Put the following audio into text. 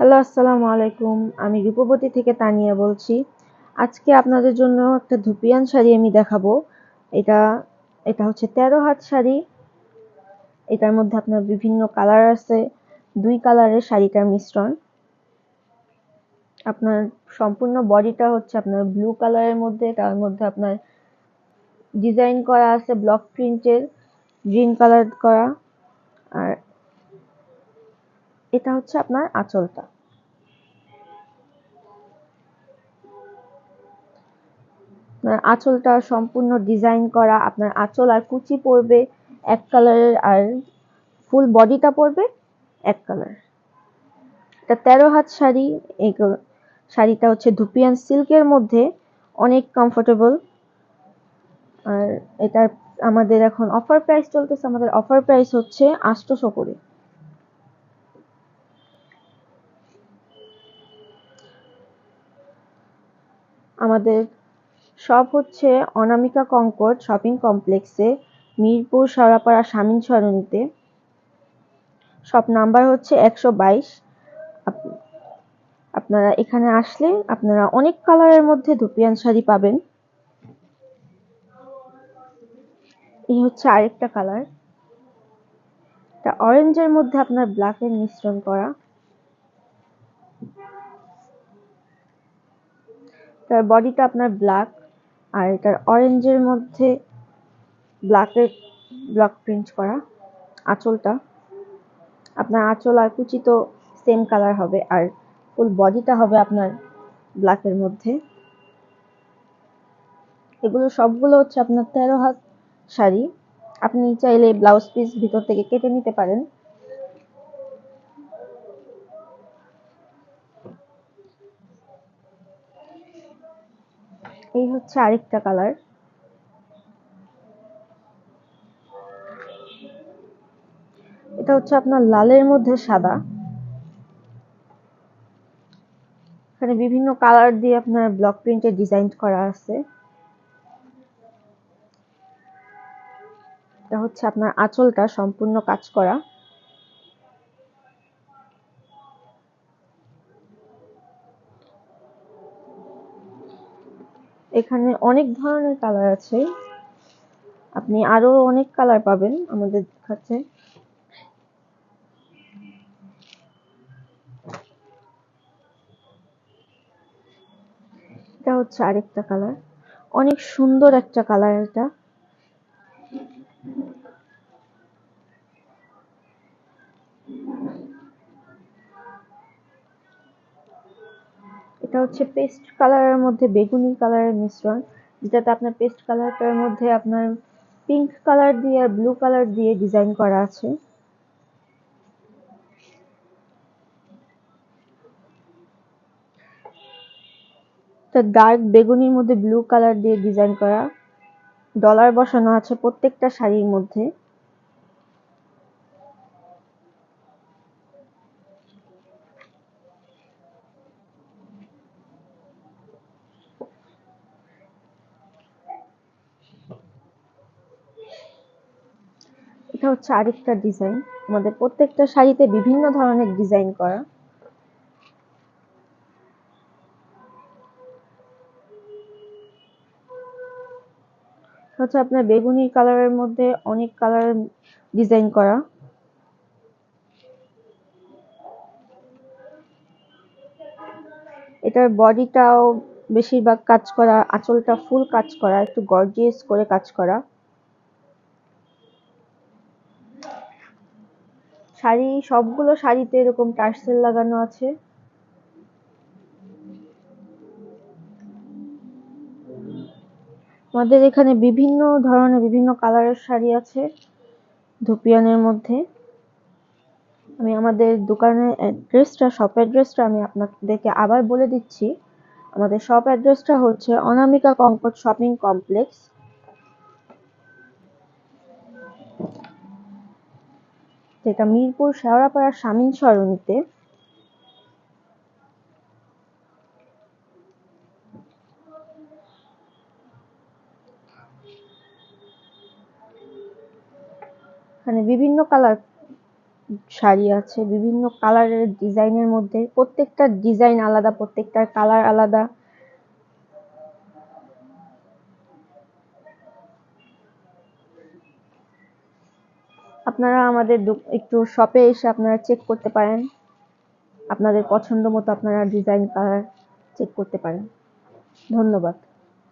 Hello, আসসালামু আলাইকুম। আমি রূপবতী থেকে তানিয়া বলছি। আজকে আপনাদের জন্য একটা ধুপিয়ান শাড়ি আমি দেখাবো। এটা এটা হচ্ছে তেরো হাত শাড়ি। এটার মধ্যে আপনার বিভিন্ন কালার আছে। দুই কালারের শাড়িটার মিশ্রণ। আপনার সম্পূর্ণ বডিটা হচ্ছে আপনার ব্লু কালারের মধ্যে। তার মধ্যে আপনার ডিজাইন করা আছে ব্লক প্রিন্টের, গ্রিন কালার করা। আর এটা হচ্ছে আপনার আঁচলটা। আপনার আঁচলটা সম্পূর্ণ ডিজাইন করা, আপনার আঁচল আর কুচি পড়বে এক কালারের আর ফুল বডিটা পড়বে এক কালার। এটা তেরো হাত শাড়ি, এই শাড়িটা হচ্ছে ধুপিয়ান সিল্কের মধ্যে, অনেক কমফোর্টেবল আর এটা আমাদের এখন অফার প্রাইস চলতেছে, আমাদের অফার প্রাইস হচ্ছে আটশোশো করে আমাদের শপ হচ্ছে অনামিকা কঙ্কট শপিং কমপ্লেক্সে, মিরপুর সারাপাড়া শামীন সরণিতে। শপ নাম্বার হচ্ছে একশো বাইশ। আপনারা এখানে আসলে আপনারা অনেক কালারের মধ্যে ধুপিয়ান শাড়ি পাবেন। এই হচ্ছে আরেকটা কালার। এটা অরেঞ্জের মধ্যে আপনার ব্ল্যাকের মিশ্রণ করা। তার বডিটা আপনার ব্ল্যাক আর এটার অরেঞ্জের মধ্যে ব্ল্যাকের ব্ল্যাক প্রিন্ট করা আঁচলটা। আপনার আঁচল আর কুচি তো সেম কালার হবে, আর ফুল বডিটা হবে আপনার ব্ল্যাকের মধ্যে। এগুলো সবগুলো হচ্ছে আপনার তেরো হাত শাড়ি। আপনি চাইলে ব্লাউজ পিস ভিতর থেকে কেটে নিতে পারেন। এই হচ্ছে আরেকটা কালার এটা হচ্ছে আপনার লালের মধ্যে সাদা। এখানে বিভিন্ন কালার দিয়ে আপনার ব্লক প্রিন্টের ডিজাইন করা আছে। এটা হচ্ছে আপনার আঁচলটা সম্পূর্ণ কাজ করা। এখানে অনেক ধরনের কালার আছে। আপনি আরও অনেক কালার পাবেন আমাদের কাছে। এটা হচ্ছে আরেকটা কালার অনেক সুন্দর একটা কালার এটা। এটা হচ্ছে পেস্ট কালারের মধ্যে বেগুনি কালারের মিশ্রণ, যেটাতে আপনার পেস্ট কালারটার মধ্যে আপনার পিঙ্ক কালার দিয়ে আর ব্লু কালার দিয়ে ডিজাইন করা আছে। ডার্ক বেগুনির মধ্যে ব্লু কালার দিয়ে ডিজাইন করা ডলার বসানো আছে প্রত্যেকটা শাড়ির মধ্যে। এটা হচ্ছে আরেকটা ডিজাইন আমাদের প্রত্যেকটা শাড়িতে বিভিন্ন ধরনের ডিজাইন করা। হচ্ছে আপনার বেগুনি কালারের মধ্যে অনেক কালার ডিজাইন করা। এটার বডিটাও বেশিরভাগ কাজ করা, আঁচলটা ফুল কাজ করা, একটু গর্জিয়াস করে কাজ করা। শাড়ি, সবগুলো শাড়িতে এরকম টার্সেল লাগানো আছে। আমাদের এখানে বিভিন্ন ধরনের, বিভিন্ন কালারের শাড়ি আছে ধুপিয়ানের মধ্যে। আমি আমাদের দোকানের অ্যাড্রেসটা, শপ অ্যাড্রেসটা আমি আপনাদেরকে আবার বলে দিচ্ছি। আমাদের শপ অ্যাড্রেসটা হচ্ছে অনামিকা কঙ্কট শপিং কমপ্লেক্স। যেটা মিরপুর শেওড়াপাড়া শামীন সরণিতে। এখানে বিভিন্ন কালার শাড়ি আছে, বিভিন্ন কালারের ডিজাইনের মধ্যে প্রত্যেকটা ডিজাইন আলাদা, প্রত্যেকটার কালার আলাদা। আপনারা আমাদের একটু শপে এসে আপনারা চেক করতে পারেন। আপনাদের পছন্দ মতো আপনারা ডিজাইন কালার চেক করতে পারেন। ধন্যবাদ।